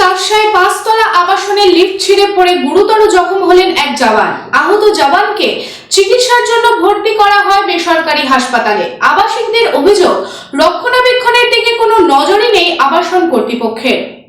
কাজশায় পাঁচতলা আবাসনের লিফট ছিঁড়ে পড়ে গুরুতর জখম হলেন এক জওয়ান। আহত জওয়ানকে চিকিৎসার জন্য ভর্তি করা হয় বেসরকারি হাসপাতালে। আবাসিকদের অভিযোগ, রক্ষণাবেক্ষণের দিকে কোনো নজরই নেই আবাসন কর্তৃপক্ষের।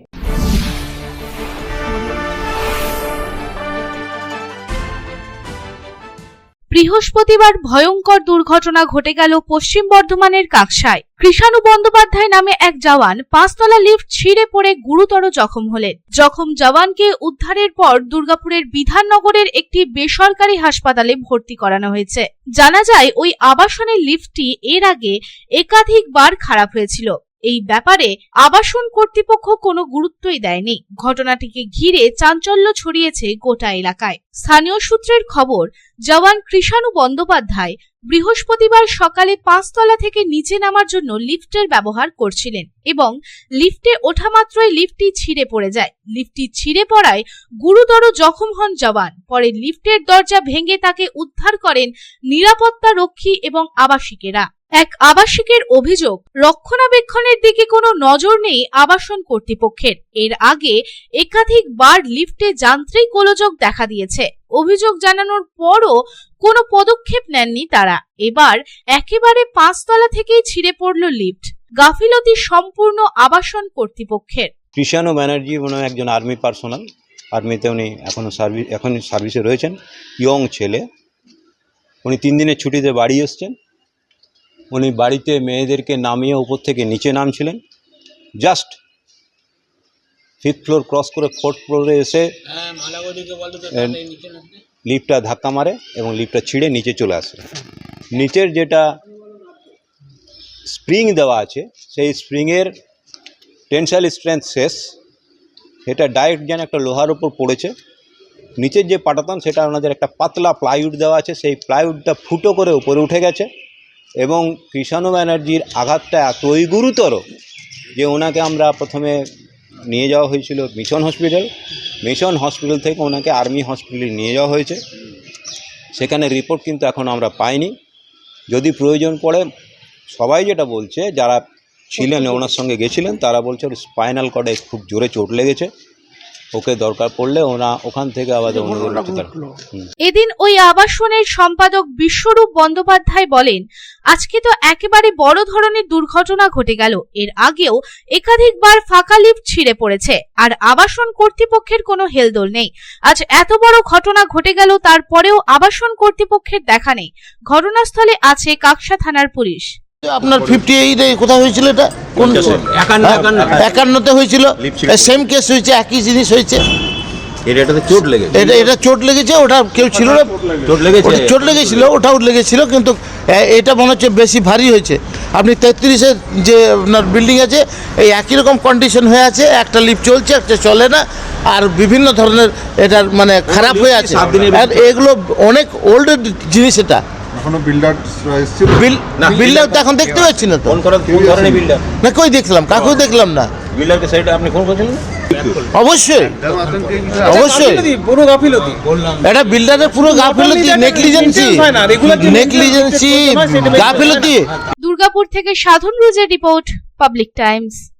বৃহস্পতিবার ভয়ঙ্কর দুর্ঘটনা ঘটে গেল পশ্চিম বর্ধমানের কাকসায়। কৃষাণু বন্দ্যোপাধ্যায় নামে এক জওয়ান পাঁচতলা লিফট ছিঁড়ে পড়ে গুরুতর জখম হলেন। জখম জওয়ানকে উদ্ধারের পর দুর্গাপুরের বিধাননগরের একটি বেসরকারি হাসপাতালে ভর্তি করানো হয়েছে। জানা যায়, ওই আবাসনের লিফটটি এর আগে একাধিকবার খারাপ হয়েছিল। এই ব্যাপারে আবাসন কর্তৃপক্ষ কোনো গুরুত্বই দেয়নি। ঘটনাটিকে ঘিরে চাঞ্চল্য ছড়িয়েছে গোটা এলাকায়। স্থানীয় সূত্রের খবর, জওয়ান কৃষাণু বন্দ্যোপাধ্যায় বৃহস্পতিবার সকালে পাঁচতলা থেকে নিচে নামার জন্য লিফটের ব্যবহার করছিলেন এবং লিফটে ওঠা মাত্রই লিফটটি ছিঁড়ে পড়ে যায়। লিফটটি ছিঁড়ে পড়ায় গুরুতর জখম হন জওয়ান। পরে লিফটের দরজা ভেঙে তাকে উদ্ধার করেন নিরাপত্তা রক্ষী এবং আবাসিকেরা। এক আবাসিকের অভিযোগ, রক্ষণাবেক্ষণের দিকে কোনো নজর নেই আবাসন কর্তৃপক্ষের। এর আগে একাধিকবার লিফটে যান্ত্রিক গোলযোগ দেখা দিয়েছে। অভিযোগ জানানোর পরও কোনো পদক্ষেপ নেননি তারা। এবার একেবারে পাঁচতলা থেকেই ছিঁড়ে পড়ল লিফট। গাফিলতি সম্পূর্ণ আবাসন কর্তৃপক্ষের। কৃষাণু ব্যানার্জি হয় একজন আর্মি পার্সোনাল, আর্মিতে উনি এখনও সার্ভিস এখন সার্ভিসে রয়েছেন, ইয়ং ছেলে। উনি তিন দিনের ছুটিতে বাড়ি এসছেন। উনি বাড়িতে মেয়েদেরকে নামিয়ে উপর থেকে নিচে নামছিলেন। জাস্ট ফিফথ ফ্লোর ক্রস করে ফোর্থ ফ্লোরে এসে এ, লিফটটা ধাক্কা মারে এবং লিফটটা ছিঁড়ে নিচে চলে আসে। নিচের যেটা স্প্রিং দেওয়া আছে সেই স্প্রিংয়ের টেনশাল স্ট্রেংথ শেষ। সেটা ডাইরেক্ট যেন একটা লোহার উপর পড়েছে। নিচের যে পাটাতন সেটা ওনাদের একটা পাতলা প্লাইউড দেওয়া আছে। সেই প্লাইউডটা ফুটো করে উপরে উঠে গেছে। এবং কৃষাণু ব্যানার্জির আঘাতটা এতই গুরুতর যে ওনাকে আমরা প্রথমে নিয়ে যাওয়া হয়েছিল মিশন হসপিটাল। মিশন হসপিটাল থেকে ওনাকে আর্মি হসপিটালে নিয়ে যাওয়া হয়েছে। সেখানে রিপোর্ট কিন্তু এখন আমরা পাইনি। যদি প্রয়োজন পড়ে, সবাই যেটা বলছে, যারা ছিলেন, ওনার সঙ্গে গেছিলেন, তারা বলছে স্পাইনাল কর্ডে খুব জোরে চোট লেগেছে। ওকে দরকার পড়লে ওনা ওখান থেকে আবার এদিন ওই আবাসনের সম্পাদক বিশ্বরূপ বন্দ্যোপাধ্যায় বলেন আজকে তো একেবারে বড় ধরনের দুর্ঘটনা ঘটে গেল। এর আগেও একাধিকবার ফাঁকা লিফট ছিঁড়ে পড়েছে আর আবাসন কর্তৃপক্ষের কোনো হেলদোল নেই। আজ এত বড় ঘটনা ঘটে গেল তারপরেও আবাসন কর্তৃপক্ষের দেখা নেই। ঘটনাস্থলে আছে কাকসা থানার পুলিশ। আপনার ফিফটি এইটে কোথায় হয়েছিল এটা? কোন হ্যাঁ? একান্ন। একান্নতে হয়েছিল। সেম কেস হয়েছে একই জিনিস হয়েছে। এটাতে চোট লেগেছে। এটা এটা চোট লেগেছে ওটা কেউ ছিল না। চোট লেগেছে। চোট লেগেছিল ওটাও লেগেছিল কিন্তু এটা মনে হচ্ছে বেশি ভারী হয়েছে। আপনি তেত্রিশের যে আপনার বিল্ডিং আছে এই একই রকম কন্ডিশন হয়ে আছে একটা লিফট চলছে একটা চলে না আর বিভিন্ন ধরনের এটার মানে খারাপ হয়ে আছে। আর এগুলো অনেক ওল্ড জিনিস এটা। এখনও বিল্ডার এসেছিল। বিল না, বিল্ডার তো এখন দেখতে পাচ্ছি না তো। ফোন ধরনের বিল্ডার না কই দেখলাম? কাকেও দেখলাম না। বিল্ডারকে সাইডে আপনি ফোন করেছিলেন অবশ্যই। অবশ্যই। পুরো গাফিলতি এটা বিল্ডারের পুরো নেগলিজেন্সি নেগলিজেন্সি গাফিলতি। দুর্গাপুর থেকে সাধন রুজের রিপোর্ট পাবলিক টাইমস